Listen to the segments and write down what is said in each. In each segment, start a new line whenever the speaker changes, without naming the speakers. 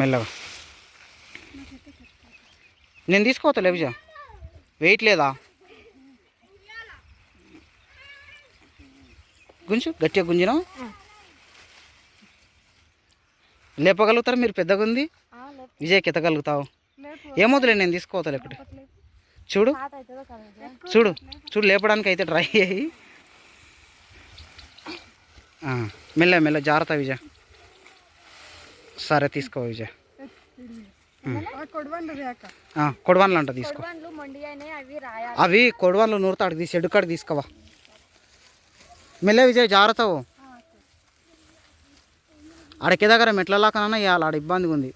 మెల్లగా. నేను తీసుకోవతలే విజయ వెయిట్ లేదా? గుంజు గట్టిగా గుంజినా? లేపగలుగుతారు మీరు? పెద్దగా ఉంది? విజయ్కి ఎత్తగలుగుతావు? ఏమవుతులే నేను తీసుకోవతలే ఇక్కడ చూడు. చూడు. చూడు లేపడానికి అయితే ట్రై అయ్యి మెల్ల మెల్ల జాగ్రత్త విజయ్ సరే తీసుకో విజయ్. ఆ, కొడవన్లు అంట తీసుకో.
అవి రాయాలి.
అవి కొడవన్లు నూరుతాడు తీసి ఎడ్డు కాడికి తీసుకోవా మెల్ల విజయ్ జాగ్రత్త ఓ. ఆడకి దగ్గర మెట్లలా కన్నా ఇవాళ ఆడ ఇబ్బందిగా ఉంది.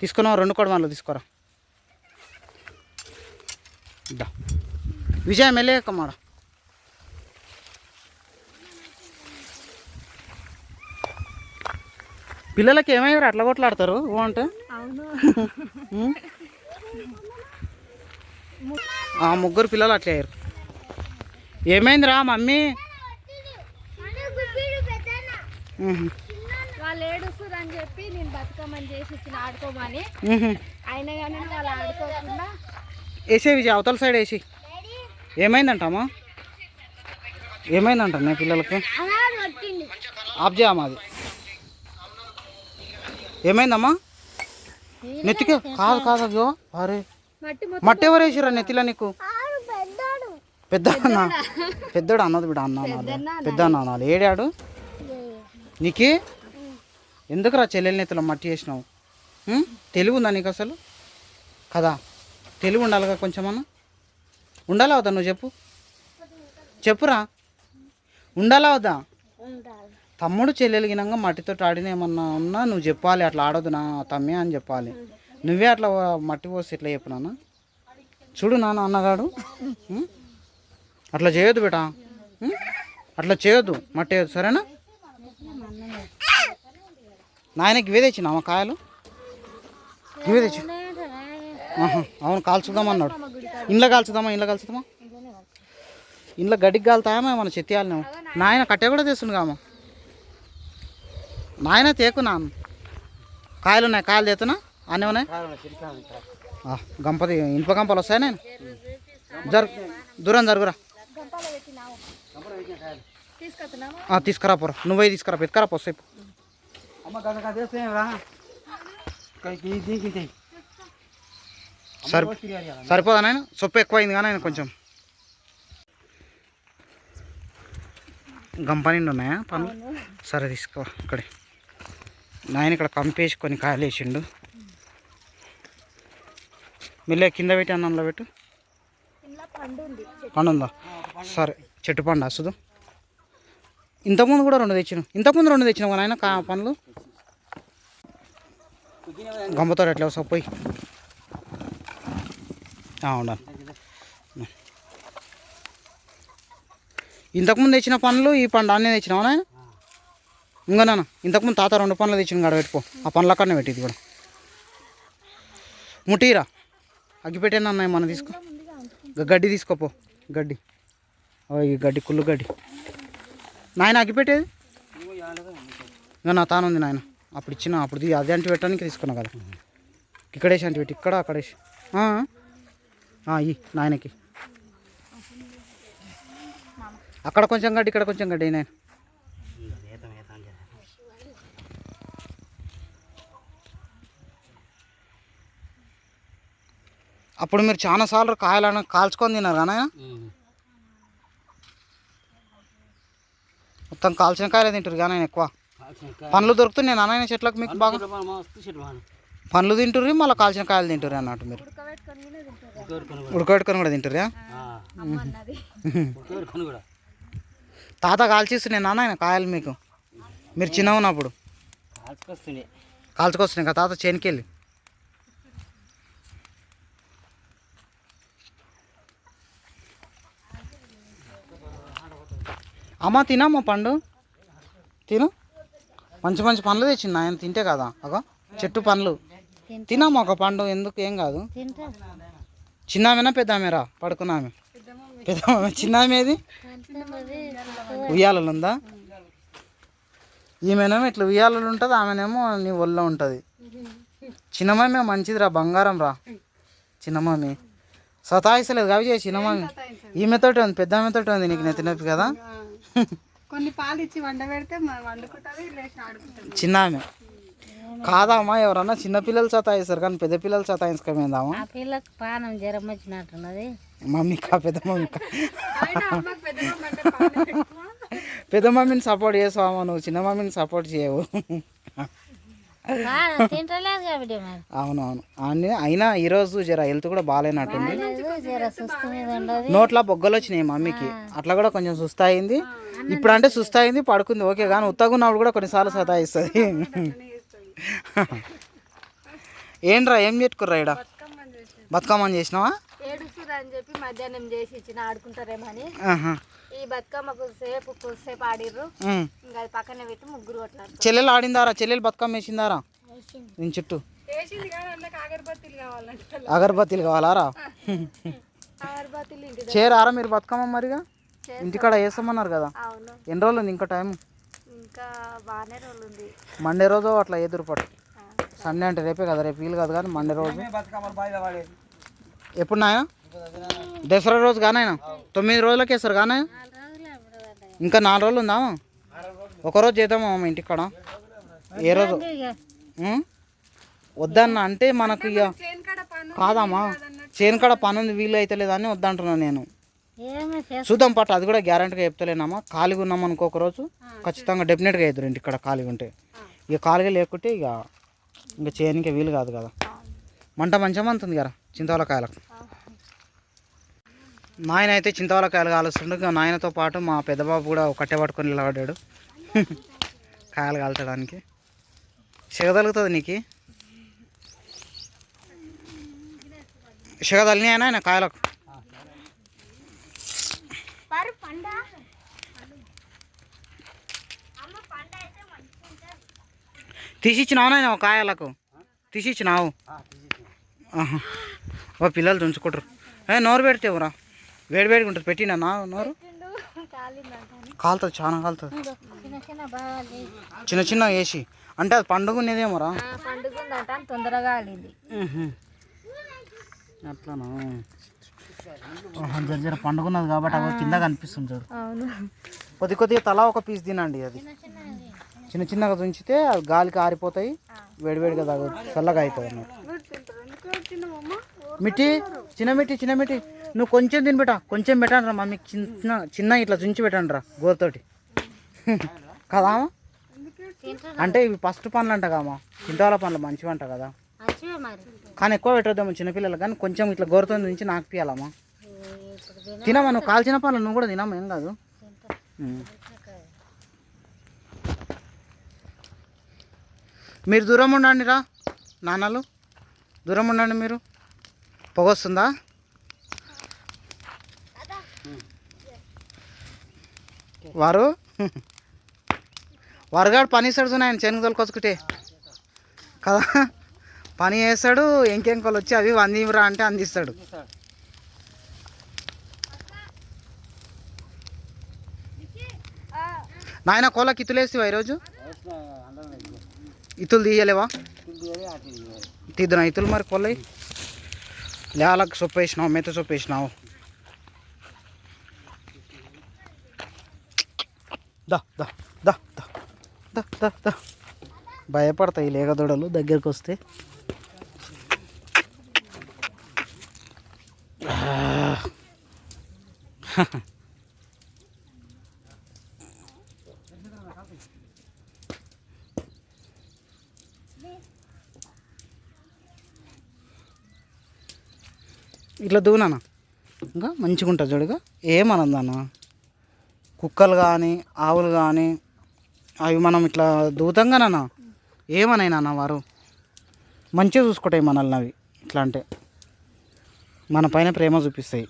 తీసుకున్నావు రెండు కొడవన్లు తీసుకోరా. విజయ్ మెల్లే కమ్మాడ పిల్లలకి ఏమయ్యారు అట్లా కొట్లాడతారు? ఓ అంటే? ఆ ముగ్గురు పిల్లలు అట్లే అయ్యారు. ఏమైందిరా మమ్మీ? ఉహు,
వాళ్ళు ఏడుస్తారు అని చెప్పి నేను బతుకమ్మని చేసి ఇచ్చిన ఆడుకోమని.
ఉహు.
అయినా కానీ వాళ్ళు ఆడుకోకుండా.
వేసే విజయ్ అవతల సైడ్ వేసి ఏమైందంటమ్మా ఏమైందంట నీ పిల్లలకు? ఆఫ్ చేయమ్మా అది. ఏమైందమ్మా? నెత్తికే కాదు కాదు అయ్యో అరే.
మట్టి
మట్టి ఎవరు వేసిరా నెత్తిలో నీకు?
పెద్దాడు.
పెద్ద అన్న పెద్దోడు అన్నది బిడ్డ అన్న పెద్ద అన్న అనాలి. ఏడాడు? నీకే? ఎందుకురా చెల్లెల నెత్తిలో మట్టి వేసినావు? ఉం? తెలివి ఉందా నీకు అసలు? కదా. తెలివి ఉండాలిగా కొంచెమన్నా? ఉండాలా వద్దా నువ్వు చెప్పు? చెప్పురా. ఉండాలా వద్దా? తమ్ముడు చెల్లెలు మట్టితో ఆడిన ఏమన్నా ఉన్నా నువ్వు చెప్పాలి అట్లా ఆడొద్దు నా తమ్మే అని చెప్పాలి. నువ్వే అట్లా మట్టి పోసి ఇట్లా చెప్పు నాన్న. చూడు నాన్న అన్నగాడు. అట్లా చేయొద్దు బేటా. అట్లా చేయొద్దు మట్టి వేయద్దు సరేనా? నాయనకి ఇవే తెచ్చినావా కాయలు? ఇవే తెచ్చి. అవును కాల్చుదామన్నాడు ఇంట్లో కాల్చుదామా ఇంట్లో కాల్చుదామా? ఇంట్లో గడ్డికి కాలుతాయా మన చెత్తియాలి నాయన కట్టే కూడా తెస్తుండు కామా నాయన తేకు నాన్న కాయలు ఉన్నాయి కాయలు తెస్తున్నా అన్నీ ఉన్నాయి? ఆ, గంపది ఇనుప గంపలు వస్తాయి నేను? జరు దూరం జరుగురా. తీసుకురా పోరా. నువ్వే తీసుకురా పెట్టుకురా పోసేపు సరి సరిపోదా నాయన? సొప్పు ఎక్కువైంది కానీ ఆయన కొంచెం. గంప నిండు ఉన్నాయా పనులు సరే తీసుకో ఇక్కడే. నాయన ఇక్కడ కంపేసి కొన్ని కాయలు వేసిండు. మిల్లే కింద పెట్టి అన్నంలో పెట్టు.
ఇంట్లో పండు ఉంది
పండు ఉందా? సరే చెట్టు పండు అసలు ఇంతకుముందు కూడా రెండు తెచ్చిన. ఇంతకుముందు రెండు తెచ్చినావు నాయన కా పండ్లు? గంపతో ఎట్లా వస్తావు? పోయి. ఉండాలి. ఇంతకుముందు తెచ్చిన పండ్లు ఈ పండు అన్నీ తెచ్చినావా నాయన? ఇంకా నాన్న ఇంతకుముందు తాత రెండు పండ్లు తెచ్చిన కాడ పెట్టుకో. ఆ పనులు కన్నా పెట్టింది కూడా. ముట్టిరా. అగ్గిపెట్టేనా అన్నయ్య మనం తీసుకో. గడ్డి తీసుకోపో గడ్డి. ఈ గడ్డి కుళ్ళు గడ్డి. నాయన అగ్గిపెట్టేది? ఇంకా నా తాను ఉంది నాయన. అప్పుడు ఇచ్చిన అప్పుడు అదే అంటి పెట్టడానికి తీసుకున్నా కదా. ఇక్కడేసి అంటి పెట్టి ఇక్కడ అక్కడేసి. ఈ నాయనకి. అక్కడ కొంచెం గడ్డి ఇక్కడ కొంచెం గడ్డి నాయన. అప్పుడు మీరు చాలా సార్లు కాయలను కాల్చుకొని తిన్నారు కానీ మొత్తం కాల్చిన కాయలే తింటారు కానీ ఎక్కువ. పండ్లు దొరుకుతున్నాయి నాన్న చెట్లకు మీకు బాగా? పండ్లు తింటుర్రు మళ్ళీ కాల్చిన కాయలు తింటారు అన్నట్టు మీరు.
ఉడకబెట్టుకొని కూడా. తింటారు
తాత కాల్చిస్తున్నాయి నాన్న ఆయన కాయలు మీకు. మీరు చిన్న ఉన్నప్పుడు కాల్చుకొస్తున్నాయి కదా తాత చేనికి అమ్మ తినమ్మా పండు. తిను. మంచి మంచి పండ్లు తెచ్చింది ఆయన తింటే కదా. అగో చెట్టు పండ్లు. తినమ్మా ఒక పండు ఎందుకు ఏం కాదు. చిన్నామేనా పెద్దామేరా? పడుకున్నామే. పెద్ద చిన్నామేది? ఉయ్యాలలో ఉందా ఈమెనేమో ఇట్లా ఉయ్యాలలో ఉంటుంది ఆమెనేమో నీ ఒళ్ళో ఉంటుంది. చిన్నమమ్మి మంచిదిరా బంగారం రా చిన్నమమ్మి సతాయిస్తలేదు కవి చేసి చిన్నమమ్మి ఈమెతోటి ఉంది పెద్ద ఆమెతోటి ఉంది నీకు నెత్తి నొప్పి కదా?
కొన్ని పాలు ఇచ్చి వండ పెడితే వండుకుంటుంది లేచి ఆడుకుంటుంది.
చిన్న ఆమె కాదమ్మా ఎవరన్నా చిన్న పిల్లలు సతాయిస్తారు కానీ పెద్ద పిల్లలు సతాయించుకోమేందామా
ఆ పిల్లకి పానం జ్వరం వచ్చినట్టున్నది.
మమ్మీ కా పెద్ద మమ్మీ కా. పెద్ద మమ్మీని సపోర్ట్ చేసావమ్మా నువ్వు చిన్న మమ్మీని సపోర్ట్ చేయవు
పానం తింటలేదు కాబట్టి మరి
అవునవును. అన్ని అయినా ఈరోజు జర హెల్త్ కూడా బాగాలేనట్టుంది. నోట్ల బొగ్గలు వచ్చినాయి మమ్మీకి. అట్లా కూడా కొంచెం సుస్తా అయింది ఇప్పుడు అంటే సుస్తా అయింది పడుకుంది. ఓకే కానీ ఉత్తగా ఉన్నప్పుడు కూడా కొన్నిసార్లు సతాయిస్తుంది. ఏంట్రా ఏం పెట్టుకుర్రా ఇక్కడ బతుకమ్మని చేసినావా?
అని చెప్పి మధ్యాహ్నం చేసి ఇచ్చిన ఆడుకుంటారేమని. ఈ బతుకమ్మ కొద్దిసేపు కొద్దిసేపు ఆడిర్రు. ఇంకా అది పక్కన పెట్టి ముగ్గురు కొట్లాడు
చెల్లెలు ఆడిందారా? చెల్లెలు బతుకమ్మ వేసిందారా? నేను చుట్టూ.
అగరబత్తీలు
కావాలారా? చేరారా మీరు బతుకమ్మ మరిగా? ఇంటికాడ వేస్తామన్నారు కదా?
అవును.
ఎన్ని రోజులు ఉంది ఇంకా టైం
ఇంకా బాగానే రోజులు ఉంది.
మండే రోజు అట్లా ఎదురు పట్టు. సండే అంటే రేపే కదా రేపు వీలు కాదు కానీ మండే రోజు. ఎప్పుడు నాయన? దసరా రోజు కానాయన తొమ్మిది రోజులకి వేస్తారు కానీ ఇంకా నాలుగు రోజులు ఉందా? ఒక రోజు చేద్దామా మా ఇంటికాడ ఏ రోజు? వద్దన్న అంటే మనకు ఇక కాదమ్మా. చేను కాడ పని ఉంది వీలు అయితే లేదని వద్దంటున్నాను నేను. చూద్దాం పట్టు అది కూడా గ్యారంటీగా చెప్తలేనమ్మా. ఖాళీగా ఉన్నాం అనుకో ఒక రోజు. ఖచ్చితంగా డెఫినెట్గా ఎదురు ఇంటి ఇక్కడ ఖాళీగా ఉంటే. ఇక ఖాళీగా లేకుంటే ఇక ఇంకా చేయడానికి వీలు కాదు కదా. మంట మంచిగా మంతుంది కదా చింతవలకాయలకు. నాయన అయితే చింతవలకాయలు కాలుస్తుండే ఇక నాయనతో పాటు మా పెద్దబాబు కూడా ఒక కట్టె పట్టుకొని నిలబడ్డాడు. కాయలు కాల్చడానికి. సిగదలుగుతుంది నీకు? సిగదలినాయన ఆయన కాయలకు? తీసిచ్చినావు నాయన ఒక కాయలకు? తీసిచ్చినావు? ఆహా. ఓ పిల్లలు తుంచుకుంటారు. ఏ నోరు పెడితేవురా వేడి వేడిగా ఉంటుంది. పెట్టినా నా నోరు? కాలుతుంది చాలా కాలుతుంది.
చిన్న చిన్న
వేసి. అంటే అది పండుగ ఉన్నదేమోరా
తొందరగా
అట్లానా? జర జర పండుగ ఉన్నది కాబట్టి అవి కింద కనిపిస్తుంది చూడు. కొద్ది కొద్దిగా తలా ఒక పీస్ తినండి అది. చిన్న చిన్నగా తుంచితే అది గాలికి ఆరిపోతాయి వేడివేడిగా తాగు చల్లగా అవుతుంది మిట్టి? చిన్న మిట్టి చిన్న మిట్టి. నువ్వు కొంచెం తినిపెట్ట కొంచెం పెట్టండి రా మమ్మీ చిన్న చిన్న ఇట్లా తుంచి పెట్టండి రా గోరతోటి. కదా అంటే ఇవి ఫస్ట్ పనులు అంట కదమ్మా చింతవాల పనులు మంచివి అంట కదా. కానీ ఎక్కువ పెట్టొద్దాము చిన్నపిల్లలు కానీ కొంచెం ఇట్లా గోరతో నుంచి నాకు పియాలమ్మా
తిన
తినమా నువ్వు కాల్చిన పనులు నువ్వు కూడా తినమ్మా ఏం కాదు. మీరు దూరం ఉండండి రా నాన్నలు. దూరం ఉండండి మీరు. పొగ వారు? వరగాడు పని ఇస్తాడు ఆయన చెనుగు తోలుకొచ్చుకుంటే. కదా? పని చేస్తాడు ఇంకెంకొలు వచ్చి అవి అందిరా అంటే అందిస్తాడు. నాయన కోళ్ళకి ఇతులు వేస్తావా ఈరోజు? ఇతులు తీయలేవా? తీద్దునా ఇతులు మరి కోళ్ళవి లేలకు చొప్పేసినావు మెత్త చొప్పేసినావు దా దా దా దా దా దా దా. భయపడతాయి లేగదొడలు దగ్గరికి వస్తే. ఇట్లా దూనానా? ఇంకా మంచిగా ఉంటుంది చూడగా ఏమనందన్న కుక్కలు కానీ ఆవులు కానీ అవి మనం ఇట్లా దూతంగానన్నా ఏమనైనా వారు? మంచిగా చూసుకుంటాయి మనల్ని అవి ఇట్లా అంటే. మన పైన ప్రేమ చూపిస్తాయి.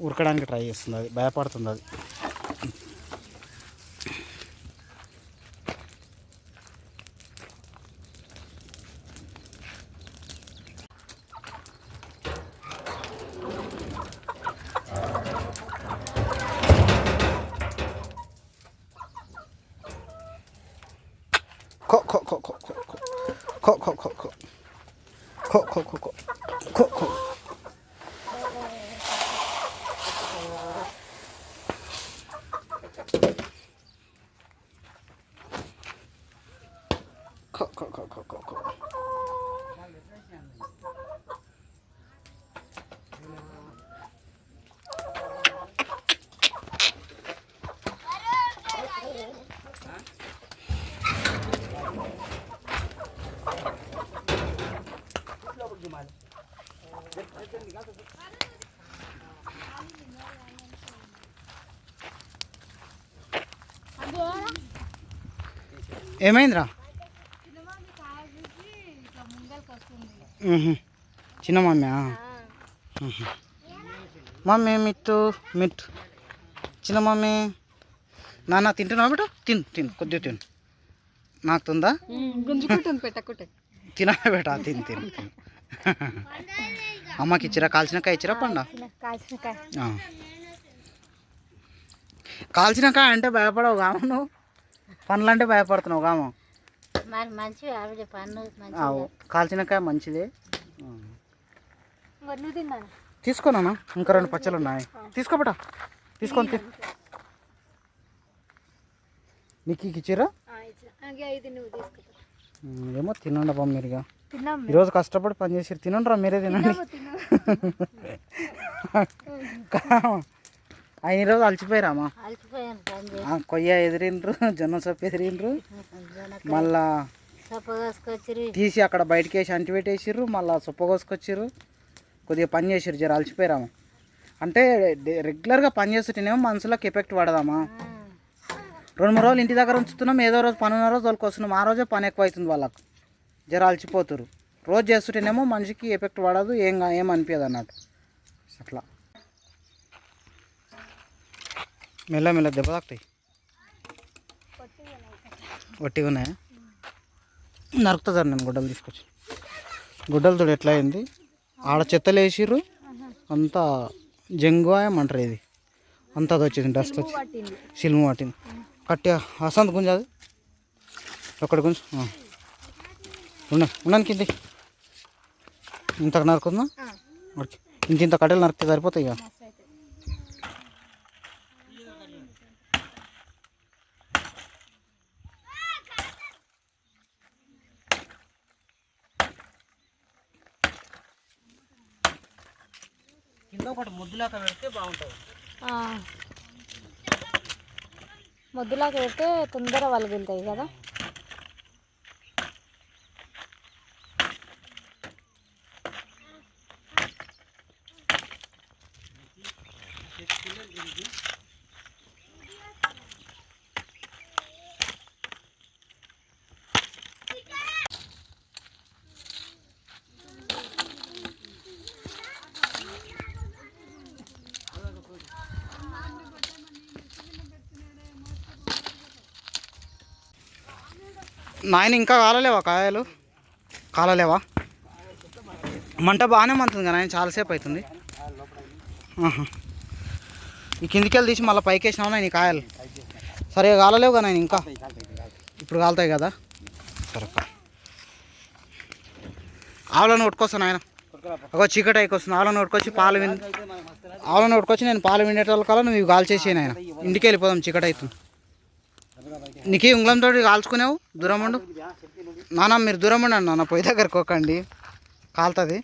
ఉరకడానికి ట్రై చేస్తుంది అది భయపడుతుంది అది. ここここ。ここここ。ここ。こここここ。こ ఏమైందిరా. చిన్న మమ్మీ మమ్మీ మిట్టు మిట్టు. చిన్న మమ్మీ నాన్న తింటున్నావా బిడ్డ? తిను తిను కొద్దిగా తిను.
గుంజుకుంటుంది పెట్టకుంటే
తినా బేట తిను తిను తిను. అమ్మకి ఇచ్చిరా? కాల్చినకాయ ఇచ్చిరా పండ? కాల్చినకాయ. అంటే భయపడవు కామ నువ్వు? పండ్లంటే భయపడుతున్నావు కామ? కాల్చినకాయ మంచిదే. తీసుకోనా ఇంకా రెండు పచ్చలు ఉన్నాయి. తీసుకోబట తీసుకొని నీకు ఇచ్చిరా? ఏమో తినండి బాబు మీరుగా ఈరోజు కష్టపడి పని చేసి తినండి రా మీరే తినండి. ఆయన ఈరోజు అలసిపోయారామా? కొయ్య ఎదిరిండ్రు జొన్న సొప్పు ఎదిరిండ్రు. మళ్ళా తీసి అక్కడ బయటకి వేసి అంటి పెట్టేసిర్రు మళ్ళా సొప్ప కోసుకొచ్చిర్రు. కొద్దిగా పని చేసిర్రు జర అలసిపోయారామా? అంటే రెగ్యులర్గా పని చేస్తుంటేనేమో మనసులోకి ఎఫెక్ట్ పడదామా? రెండు మూడు రోజులు ఇంటి దగ్గర ఉంచుతున్నాం ఏదో రోజు పని ఉన్న రోజు వాళ్ళకి వస్తున్నాం ఆ రోజే పని ఎక్కువ అవుతుంది వాళ్ళకు. జర అలసిపోతారు రోజు చేస్తుంటేనేమో మనిషికి ఎఫెక్ట్ పడదు ఏం ఏం అనిపించదు అన్నట్టు. అట్లా. మెల్ల మెల్ల దెబ్బ తాకుతాయి. వట్టిగా ఉన్నాయా? నరుకుతా సార్ నేను గుడ్డలు తీసుకొచ్చి. గుడ్డలు తోడు ఎట్లా అయింది? ఆడ చెత్తలు వేసిర్రు. అంతా జంగు ఏమంటారు ఇది. అంతా అది వచ్చింది డస్ట్ వచ్చి. సిల్ము పట్టింది. కట్టి అసంత గుంజ అది. ఒక్కటి గుంజ. ఉండ ఉన్నాను కింది ఇంత నరుకుందా? ఓకే. ఇంత ఇంత కట్టెలు నరికితే సరిపోతాయి ఇక కింద ఒకటి ముద్దులాక పెడితే బాగుంటుంది.
ముద్దులాగా పెడితే తొందర వలిగిలుతాయి కదా?
నాయన ఇంకా కాలలేవా కాయలు? కాలలేవా? మంట బాగానే మంతుంది కదా నాయన చాలాసేపు అవుతుంది. ఈ కిందికి వెళ్ళి తీసి మళ్ళీ పైకి వేసినావు నాయన ఈ కాయలు? సరే కాలలేవు కదా నాయన ఇంకా? ఇప్పుడు కాలుతాయి కదా? సరే ఆవులను కొట్టుకొస్తాను ఆయన ఒక చీకటి అయికొస్తుంది. ఆవులను కొట్టుకొచ్చి పాలు విన్ ఆవులను కొట్టుకొచ్చి నేను పాలు విండేటోళ్ళ కల్లా నువ్వు ఇవి కాల్చేసేయను ఆయన ఇంటికి వెళ్ళిపోదాం చీకటి అవుతుంది. నీకు ఉంగళంతో కాల్చుకునేవు? దూరం ఉండు. నాన్న మీరు దూరం ఉండండి నాన్న పోయి దగ్గరకు ఒకండి కాలుతుంది.